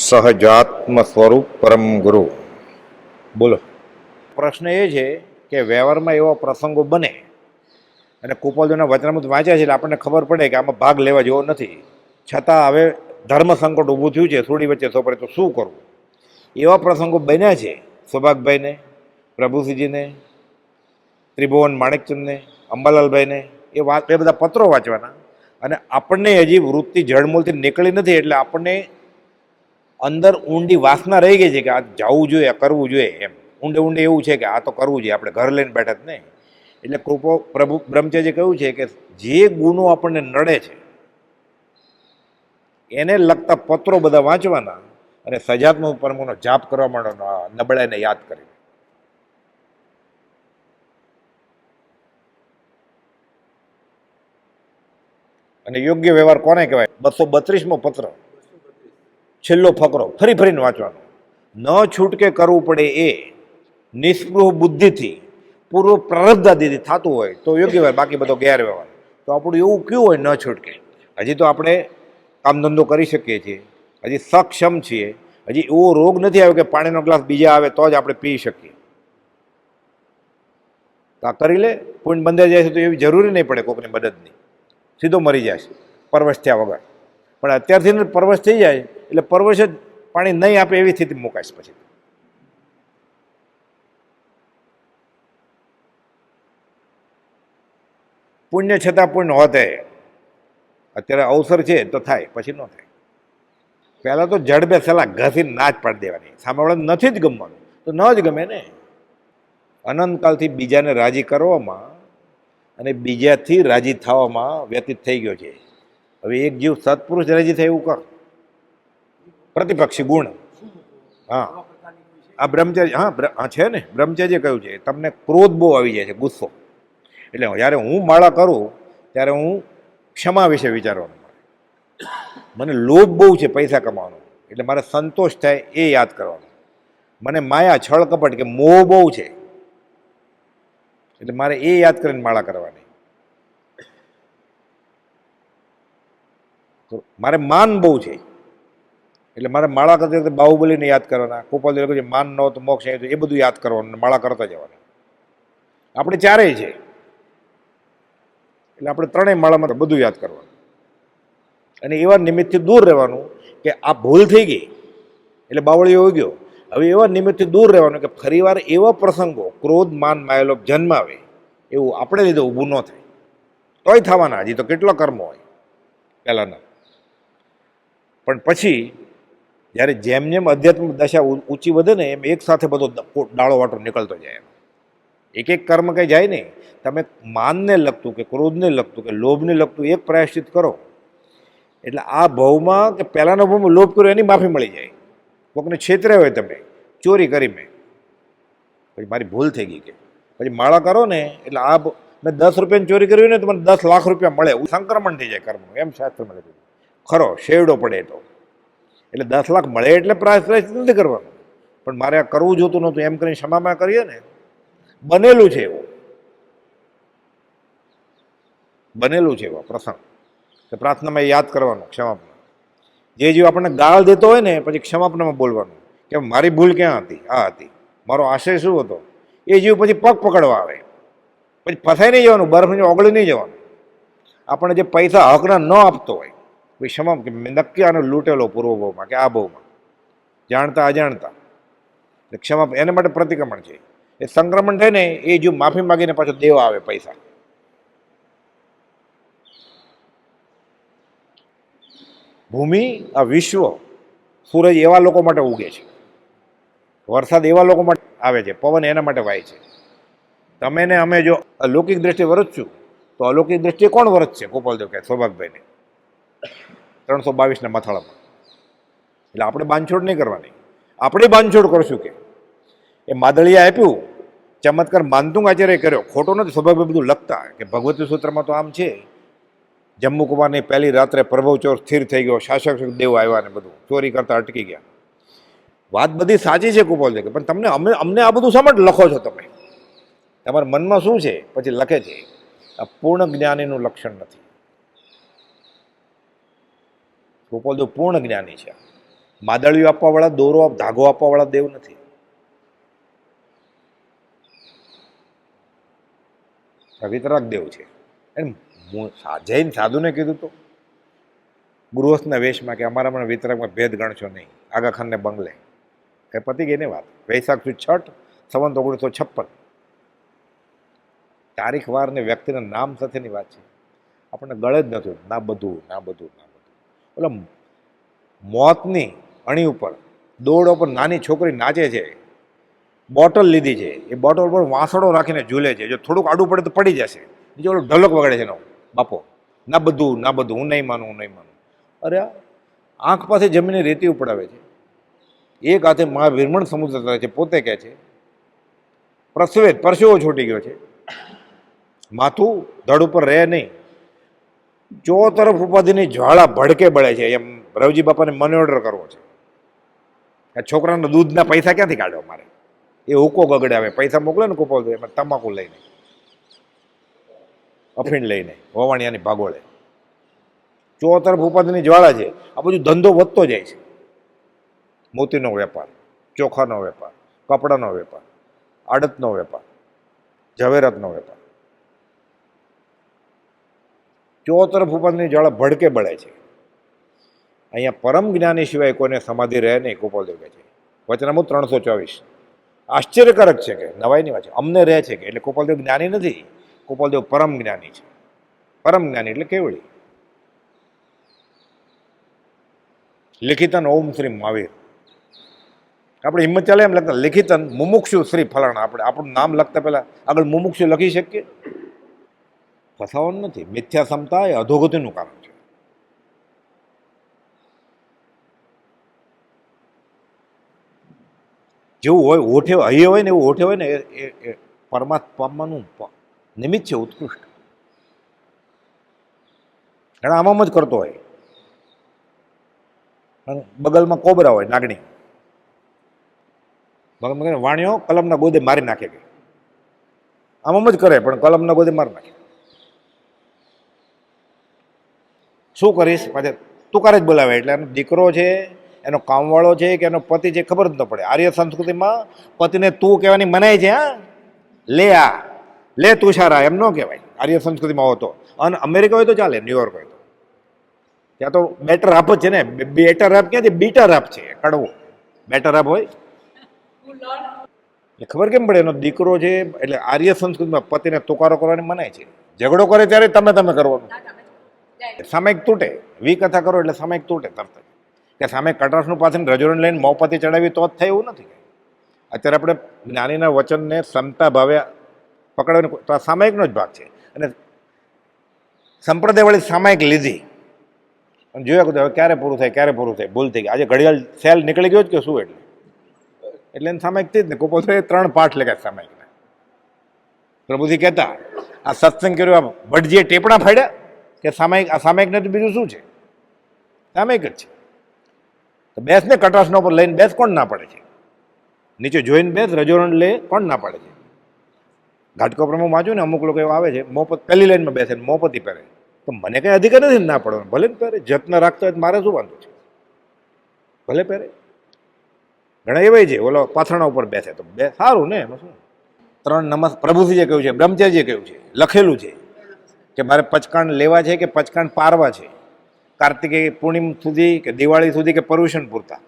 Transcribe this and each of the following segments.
સહજાત્મ સ્વરૂપ પરમ ગુરુ. બોલો. પ્રશ્ન એ છે કે વ્યવહારમાં એવા પ્રસંગો બને અને કુપોલજીના વચનામૃત વાંચ્યા છે એટલે આપણને ખબર પડે કે આમાં ભાગ લેવા જેવો નથી. છતાં હવે ધર્મ સંકટ ઊભું થયું છે થોડી વચ્ચે સોપરે તો શું કરવું? એવા પ્રસંગો બન્યા છે સૌભાગભાઈને, પ્રભુસિંહજીને, ત્રિભુવન માણેકચંદને, અંબાલાલભાઈને. એ વાત એ બધા પત્રો વાંચવાના. અને આપણને હજી વૃત્તિ જળમૂળથી નીકળી નથી એટલે આપણને અંદર ઊંડી વાસના રહી ગઈ છે કે આ જવું જોઈએ કરવું જોઈએ એમ. ઊંડે ઊંડે એવું છે કે આ તો કરવું જોઈએ, આપણે ઘર લઈને બેઠા જ નહીં. એટલે કૃપો પ્રભુ બ્રહ્મચર્ય કહ્યું છે કે જે ગુનો આપણને નડે છે, એને લગતા પત્રો બધા વાંચવાના અને સજાત્મક પરમોનો જાપ કરવા માંડવાનો નબળાઈને યાદ કરી અને યોગ્ય વ્યવહાર કોને કહેવાય? બસો બત્રીસમો પત્ર. છેલ્લો ફકરો, ફરી ફરીને વાંચવાનો. ન છૂટકે કરવું પડે એ નિસ્પૃહ બુદ્ધિથી, પૂર્વ પ્રારબ્ધાદીથી થતું હોય તો યોગ્ય હોય, બાકી બધો ગેરવ્યવહાર. તો આપણું એવું કયું હોય ન છૂટકે? હજી તો આપણે કામ ધંધો કરી શકીએ છીએ. હજી સક્ષમ છીએ. હજી એવો રોગ નથી આવ્યો કે પાણીનો ગ્લાસ બીજા આવે તો જ આપણે પી શકીએ. તો કરી લે પુણ્ય બંધાઈ જાય છે તો એવી જરૂરી નહીં પડે કોકની મદદની. સીધો મરી જાય છે, પરવશ થયા વગર. પણ અત્યારથી પરવશ થઈ જાય એટલે પરવશ જ પાણી નહીં આપે એવી સ્થિતિ મુકાશ પછી. પુણ્ય છતાં પુણ્ય હોતે. અત્યારે અવસર છે તો થાય, પછી ન થાય. પહેલાં તો જડબે બેસેલા ઘસીને ના જ પાડી દેવાની. સામેવાળાને નથી જ ગમવાનું. તો ન જ ગમે ને. અનંતકાલથી બીજાને રાજી કરવામાં અને બીજાથી રાજી થવામાં વ્યતીત થઈ ગયો છે. હવે એક જીવ સત્પુરુષ રાજી થાય એવું કર. પ્રતિપક્ષી ગુણ. હા. આ બ્રહ્મચર્ય હા છે ને? બ્રહ્મચર્ય કહ્યું છે, તમને ક્રોધ બહુ આવી જાય છે, ગુસ્સો. એટલે જ્યારે હું માળા કરું, ત્યારે હું ક્ષમા વિશે વિચારવાનું મને લોભ બહુ છે પૈસા કમાવાનો. એટલે મારે સંતોષ થાય એ યાદ કરવાનો. મને માયા છળ કપટ કે મોહ બહુ છે. એટલે મારે એ યાદ કરીને માળા કરવાની. મારે માન બહુ છે. એટલે મારે માળા કરતી વખતે બાહુબલીને યાદ કરવાના. ગોપાલ કહે છે માન ન તો મોક્ષ એ બધું યાદ કરવાનું માળા કરતા જવાના. આપણે ચારેય છે. એટલે આપણે ત્રણેય માળામાં બધું યાદ કરવાનું. અને એવા નિમિત્તથી દૂર રહેવાનું કે આ ભૂલ થઈ ગઈ, એટલે બાવળીઓ ગયો. હવે એવા નિમિત્તથી દૂર રહેવાનું કે ફરીવાર એવા પ્રસંગો, ક્રોધ, માન માયેલોપ જન્માવે એવું આપણે લીધે ઊભું ન થાય. તોય થવાના, હજી તો કેટલો કર્મ હોય. પહેલાંના. પણ પછી જ્યારે જેમ જેમ અધ્યાત્મ દશા ઊંચી વધે ને એમ એક સાથે બધો ડાળો વાટો નીકળતો જાય એમ. એક એક કર્મ કંઈ જાય નહીં. તમે માનને લગતું કે ક્રોધને લગતું કે લોભને લગતું એક પ્રાયશ્ચિત કરો. એટલે આ ભાવમાં કે પહેલાંના ભાવમાં લોભ કર્યો એની માફી મળી જાય. કોકને છેતરે હોય તમે, ચોરી કરી મેં. પછી મારી ભૂલ થઈ ગઈ કે. પછી માળા કરો ને, એટલે આ મેં દસ રૂપિયાની ચોરી કરી હોય ને તો મને દસ લાખ રૂપિયા મળે. સંક્રમણ થઈ જાય કર્મનું. એમ શાસ્ત્રમાં લખ્યું ખરો શેવડો પડે તો. એટલે દસ લાખ મળે એટલે પ્રાયશ પ્રાયશ નથી કરવાનું. પણ મારે આ કરવું જોતું નહોતું, એમ કરીને ક્ષમામાં કરીએ ને, બનેલું છે એવું. બનેલું છે એવો પ્રસંગ કે પ્રાર્થનામાં યાદ કરવાનું, ક્ષમાપના. જે જીવ આપણને ગાળ દેતો હોય ને, પછી ક્ષમાપનામાં બોલવાનું કે મારી ભૂલ ક્યાં હતી? આ હતી. મારો આશય શું હતો? એ જીવ પછી પગ પકડવા આવે. પછી ફસાઈ નહીં જવાનું, બરફની ઓગળી નહીં જવાનું. આપણે જે પૈસા હકના ન આપતો હોય કોઈ ક્ષમા કે નક્કી આનો લૂંટેલો પૂર્વ ભાવમાં કે આ ભાવમાં જાણતા, અજાણતા. એટલે ક્ષમા એને માટે પ્રતિક્રમણ છે. એ સંક્રમણ થાય ને, એ જો માફી માગીને પાછો દેવા આવે પૈસા. ભૂમિ, આ વિશ્વ, સૂરજ એવા લોકો માટે ઉગે છે. વરસાદ એવા લોકો માટે આવે છે. પવન એના માટે વાય છે. તમે ને અમે જો અલૌકિક દ્રષ્ટિએ વરસશું, તો અલૌકિક દ્રષ્ટિએ કોણ વરસશે? ગોપાલદેવ કહે, સૌભાગભાઈને. ત્રણસો બાવીસના મથાળામાં. એટલે આપણે બાંધછોડ નહીં કરવાની. આપણે બાંધછોડ કરશું કે? એ માદળીએ આપ્યું, ચમત્કાર માનતું આચાર્ય કર્યો. ખોટો નથી, સ્વભાવે બધું લખતા. કે ભગવતી સૂત્રમાં તો આમ છે. જમ્મુ કુમારની પહેલી રાત્રે પ્રભવ ચોર સ્થિર થઈ ગયો. શાસક દેવ આવ્યા ને બધું. ચોરી કરતા અટકી ગયા. વાત બધી સાચી છે કુપોલ છે પણ તમને અમે અમને આ બધું શા લખો છો તમે. તમારા મનમાં શું છે? પછી લખે છે. આ પૂર્ણ જ્ઞાનીનું લક્ષણ નથી. ગોપાલદેવ પૂર્ણ જ્ઞાની છે. માદળીઓ આપવાવાળા, દોરો ધાગો આપવાવાળા દેવ નથી. વિતરાગ દેવ છે. એમ જૈન સાધુને કીધું તો. ગૃહસ્થના વેશમાં કે અમારામાં વિતરાગમાં ભેદ ગણશો નહીં. આગા ખાનને બંગલે. કે પતી ગઈ ને વાત. વૈશાખ સુદ છઠ, સંવંત ઓગણીસો છપ્પન. તારીખ વાર ને વ્યક્તિના નામ સાથેની વાત છે. આપણને ગળે જ નથી ના બધું ના બધું, ના ઓલા મોતની અણી ઉપર દોડ ઉપર નાની છોકરી નાચે છે, બોટલ લીધી છે, એ બોટલ પર વાંસળો રાખીને ઝૂલે છે, જો થોડુંક આડું પડે તો પડી જશે. બીજો ઓલો ઢલક વગાડે છે એનો, બાપો, ના બધું ના બધું, હું નહીં માનું, હું નહીં માનું. અરે આંખ પાસે જમીને રેતી ઉપડાવે છે. એક હાથે મહાવિરમણ સમુદ્ર તરે છે, પોતે કહે છે પ્રસવેત પરસેવો છૂટી ગયો છે. માથું ધડ ઉપર રહે નહીં. ચો તરફ ઉપાધિની જ્વાળા ભડકે બળે છે, એમ રવજી બાપાને મની ઓર્ડર કરવો છે. આ છોકરાના દૂધના પૈસા ક્યાંથી કાઢો મારે? એ હુકો ગગડાવે, પૈસા મોકલે ને કુપો એમાં તમાકુ લઈને. અફીણ લઈને, વવાણિયાની ભાગોળે. ચો તરફ ઉપાધિની જ્વાળા છે, આ બધું ધંધો વધતો જાય છે. મોતીનો વેપાર, ચોખાનો વેપાર, કપડાનો વેપાર, આડતનો વેપાર, ઝવેરતનો વેપાર. ચો તરફ ઉપરની જળ ભડકે બળે છે. અહીંયા પરમ જ્ઞાની સિવાય કોઈને સમાધિ રહે નહીં ગોપાલદેવ કહે છે. વચનામું ત્રણસો ચોવીસ. આશ્ચર્યકારક છે કે, નવાઈની વાત છે, અમને રહે છે કે, એટલે ગોપાલદેવ જ્ઞાની નથી ગોપાલદેવ પરમ જ્ઞાની છે. પરમ જ્ઞાની એટલે કેવળી લિખિતન ઓમ શ્રી મહાવીર. આપણે હિંમત ચાલે એમ લખતા, લિખિતન મુમુક્ષુ શ્રી ફલાણા, આપણે આપણું નામ લખતા પહેલા આગળ મુમુક્ષુ લખી શકીએ? ફસાવાનું નથી, મિથ્યા ક્ષમતા એ અધોગતિનું કારણ છે. જેવું હોય, ઓઠે, હૈયે હોય ને એવું ઓઠે હોય ને એ પામવાનું નિમિત્ત છે, ઉત્કૃષ્ટ. ઘણા આમાં જ કરતો હોય. બગલમાં કોબરા હોય નાગણી બગલમાં કહીને કલમના ગોદે મારી નાખે કે. આમાં જ કરે, પણ કલમના ગોદે મારી નાખે. શું કરીશ? પાછા તુકારે જ બોલાવે. એટલે એનો દીકરો છે, એનો કામવાળો છે, કે એનો પતિ છે, ખબર જ ન પડે. આર્ય સંસ્કૃતિમાં પતિને તું કહેવાની મનાય છે, હા? લે આ, લે તુષારા, એમ ન કહેવાય. આર્ય સંસ્કૃતિમાં હોતો. અને અમેરિકા હોય તો ચાલે, ન્યુયોર્ક હોય તો. ત્યાં તો બેટર અપ છે ને. બેટર અપ ક્યાં છે બીટર અપ છે, કડવો. બેટર અપ હોય? એટલે ખબર કેમ પડે? એનો દીકરો છે, એટલે આર્ય સંસ્કૃતિમાં પતિને તુકારો કરવાની મનાય છે. ઝઘડો કરે ત્યારે તમે તમે કરવાનું. સામાયિક તૂટે. વી કથા કરો એટલે સામાયિક તૂટે તરત જ. કે સામે કટાશનું પાછળ રજોરણ લઈને મોપતી ચડાવી તો જ થાય એવું નથી અત્યારે આપણે જ્ઞાનીના વચનને ક્ષમતા ભાવે પકડવાનું તો આ સામાયિકનો જ ભાગ છે. અને સંપ્રદાયવાળી સામાયિક લીધી. અને જોયા કે હવે ક્યારે પૂરું થાય, ક્યારે પૂરું થાય? ભૂલ થઈ ગઈ. આજે ઘડિયાળ સેલ નીકળી ગયો જ કે શું એટલે? એટલે એને સામાયિક જ ને. કોપો તો ત્રણ પાઠ લખ્યા સામાયિકના પ્રભુજી કહેતા, આ સત્સંગ કર્યો, આ ભટજીએ ટેપણા ફાડ્યા કે સામાયિક આ સામાયિક નથી, બીજું શું છે? સામાયિક જ છે. તો બેસને કટાસના ઉપર લઈને બેસ કોણ ના પડે છે? નીચે જોઈને બેસ, રજોરણ લે, કોણ ના પડે છે? ઘાટકોપરામાં વાંચું ને, અમુક લોકો એવા આવે છે મોપત પહેલી લાઈનમાં બેસે ને મોપતી પહેરે. તો મને કંઈ અધિકાર નથી ના પડવાનો. ભલે ને પહેરે, જતન રાખતો હોય તો મારે શું વાંધો છે? ભલે પહેરે. ઘણા એવાય છે, ઓલો પાથરણા ઉપર બેસે તો બે સારું ને એમાં શું? ત્રણ નમસ પ્રભુજીએ કહ્યું છે, બ્રહ્મચર્યજીએ કહ્યું છે, લખેલું છે. કે મારે પચકાણ લેવા છે કે પચકાણ પારવા છે? કાર્તિકે પૂર્ણિમ સુધી કે દિવાળી સુધી કે પર્યુષણ પૂરતા?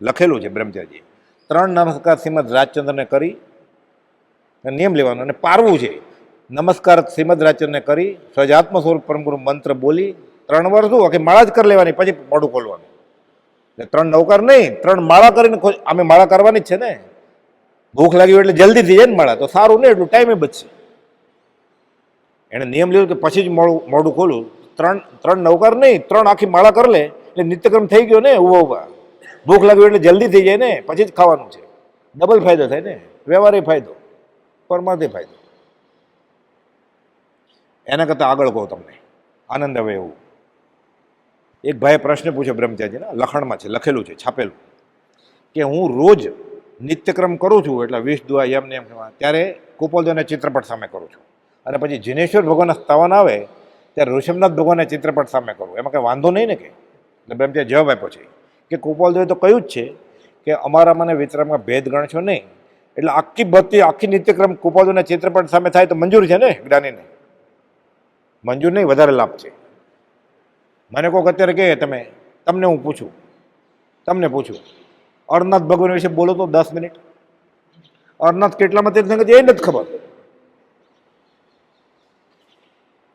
લખેલું છે બ્રહ્મચારીજીએ ત્રણ નમસ્કાર શ્રીમદ રાજચંદ્રને કરી નિયમ લેવાનો અને પારવું છે. નમસ્કાર શ્રીમદ રાજચંદ્રને કરી સજાત્મ સ્વરૂપ પરમગુરુ મંત્ર બોલી, ત્રણ વાર શું આખી માળા જ કરી લેવાની, પછી મોઢું ખોલવાનું. એટલે ત્રણ નવકાર નહીં, ત્રણ માળા કરીને અમે માળા કરવાની જ છે ને. ભૂખ લાગી એટલે જલ્દી થઈ ને માળા, તો સારું નહીં, એટલું ટાઈમે બચશે. એણે નિયમ લીધો કે પછી જ મોડું મોડું ખોલું. ત્રણ ત્રણ નવકાર નહીં, ત્રણ આખી માળા કરી લે, એટલે નિત્યક્રમ થઈ ગયો ને ઊભા ઊભા ભૂખ લાગ્યું એટલે જલ્દી થઈ જાય ને, પછી જ ખાવાનું છે. ડબલ ફાયદો થાય ને, વ્યવહારે ફાયદો, પરમાર્થે ફાયદો. એના કરતાં આગળ કહું તમને, આનંદ આવે એવું. એક ભાઈએ પ્રશ્ન પૂછ્યો બ્રહ્મચારીજીને લખણમાં છે, લખેલું છે, છાપેલું. કે હું રોજ નિત્યક્રમ કરું છું, એટલે વીસ દુઆ એમ ને એમ ત્યારે કુપોલદેવના ચિત્રપટ સામે કરું છું. અને પછી જીનેશ્વર ભગવાનના સ્થાવન આવે, ત્યારે ઋષભનાથ ભગવાનના ચિત્રપટ સામે કરવું. એમાં કંઈ વાંધો નહીં ને કે? એટલે બ્રહ્મચારી જવાબ આપ્યો છે. કે કૃપાલદેવે તો કહ્યું જ છે કે અમારા મને વિતરણમાં ભેદ ગણશો નહીં. એટલે આખી બધી, આખી નિત્યક્રમ કૃપાલદેવના ચિત્રપટ સામે થાય તો મંજૂર છે ને જ્ઞાનીને? મંજૂર નહીં, વધારે લાભ છે. મને કોઈક અત્યારે કહે, તમે, તમને હું પૂછું? તમને પૂછું? અરનાથ ભગવાન વિશે બોલો તો દસ મિનિટ. અરનાથ કેટલામાં તીર્થંકર છે એ નથી ખબર.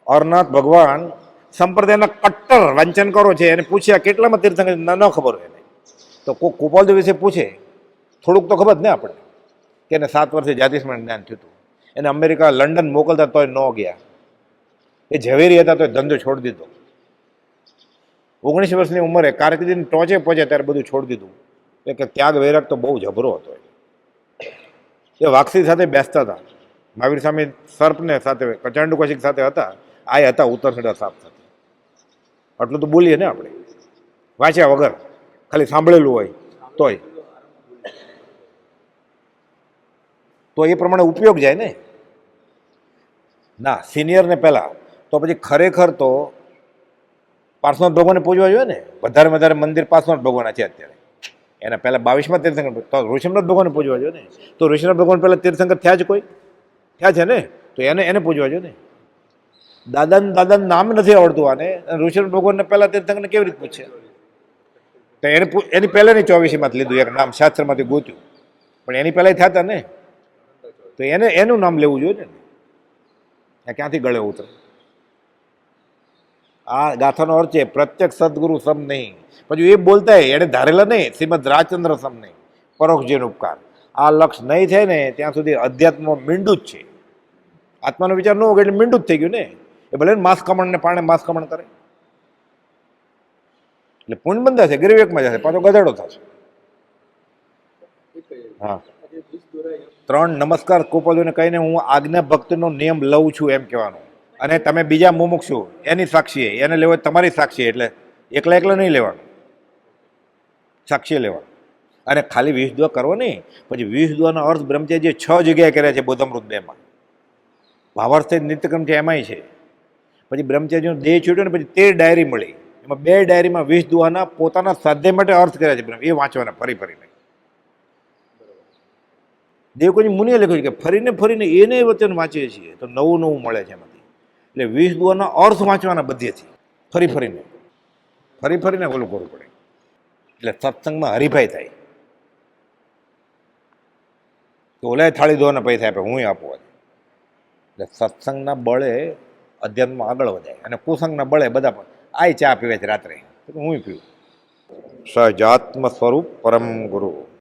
અરનાથ ભગવાન સંપ્રદાયના કટ્ટર વાંચન કરો છે એને પૂછ્યા કેટલામાં તીર્થંકર? ન ખબર હોય એને. તો કોઈ કુપાલદેવ વિશે પૂછે. થોડુંક તો ખબર જ ને આપણે, કે એને સાત વર્ષે જાતિસ્મરણ જ્ઞાન થયું હતું. એને અમેરિકા, લંડન મોકલતા તોય ન ગયા. એ ઝવેરી હતા તોય ધંધો છોડી દીધો. ઓગણીસ વર્ષની ઉંમરે કારકિર્દીની ટોચે પહોંચે ત્યારે બધું છોડી દીધું. એટલે કે ત્યાગ વૈરાગ તો બહુ જબરો હતો એ. વાક્સી સાથે બેસતા હતા. મહાવીર સ્વામી સર્પને સાથે, કચાંડુ કશિક સાથે હતા. આ હતા ઉત્તરસડા સાફ થતી. આટલું તો બોલીએ ને આપણે. વાંચ્યા વગર, ખાલી સાંભળેલું હોય, તોય. તો એ પ્રમાણે ઉપયોગ જાય ને? ના, સિનિયરને પહેલાં, તો પછી ખરેખર તો પાર્શ્વનાથ ભગવાનને પૂજવા જોઈએ ને? વધારે વધારે મંદિર પાર્શ્વનાથ ભગવાન છે અત્યારે. એના પહેલાં બાવીસમાં તીર્થંકર, તો ઋષિનાથ ભગવાનને પૂજવા જોઈએ ને? તો ઋષિનાથ ભગવાન પહેલાં તીર્થંકર થયા જ કોઈ? થયા છે ને? તો એને એને પૂજવા જોઈએ ને? દાદાને દાદાનું નામ નથી આવડતું આને. ઋષિ ભગવાનને પહેલાં તીર્થંકરને કેવી રીતે પૂછે? તો એને એની પહેલાંની ચોવીસીમાંથી લીધું, એક નામ શાસ્ત્રમાંથી ગોત્યું. પણ એની પહેલાં થયા હતા ને. તો એને, એનું નામ લેવું જોઈએ ને. એ ક્યાંથી ગળે ઉતરે? આ ગાથાનો અર્થ છે, પ્રત્યક્ષ સદગુરુ સમ નહીં. પછી એ બોલતા એણે ધારેલા નહીં, શ્રીમદ રાજચંદ્ર સમ નહીં. પરોક્ષ જેનો ઉપકાર. આ લક્ષ નહીં થાય ને, ત્યાં સુધી અધ્યાત્મ મીંડું જ છે. આત્માનો વિચાર ન હોય એટલે મીંડું જ થઈ ગયું ને. એ ભલે માસ કમણ પાણે માસ કમણ કરે. એટલે પુણ્ય બંધાશે ગરીબ એકમાં જશે, પાછો ગધેડો થશે. હા. ત્રણ નમસ્કાર કૃપાલુને કહીને હું આજ્ઞા ભક્તનો નિયમ લઉં છું એમ કહેવાનું. અને તમે બીજા મુમુક્ષુ, એની સાક્ષીએ એને લેવો તમારી સાક્ષી એટલે એકલા એકલા નહીં લેવાનું. સાક્ષીએ લેવાનું. અને ખાલી વીસ દુઆ કરવો નહીં, પછી વીસ દુઆનો અર્થ બ્રહ્મચર્ય છ જગ્યાએ કર્યા છે બોધમૃત બેમાં ભાવાર્થ નિત્યક્રમ છે, એમાંય છે. પછી બ્રહ્મચારીનો દેહ છૂટ્યો ને પછી તેર ડાયરી મળી. એમાં બે ડાયરીમાં વીસ દુહાના પોતાના સાધ્ય માટે અર્થ કર્યા છે એ વાંચવાના ફરી ફરીને. દેવકોજી મુનિએ લખ્યું છે કે ફરીને ફરીને એને વચન વાંચીએ છીએ તો નવું નવું મળે છે એમાંથી. એટલે વીસ દુઆના અર્થ વાંચવાના બધેથી ફરી ફરીને. ફરી ફરીને ઓલું કરવું પડે. એટલે સત્સંગમાં હરીફાઈ થાય. તો ઓલાય થાળી ધોવાના પૈસા આપે હું આપું એટલે સત્સંગના બળે અધ્યાત્મમાં આગળ વધાય અને કુસંગના બળે બધા પણ, આય ચા પીવે છે રાત્રે. હું પીવું. સહજાત્મ સ્વરૂપ પરમ ગુરુ.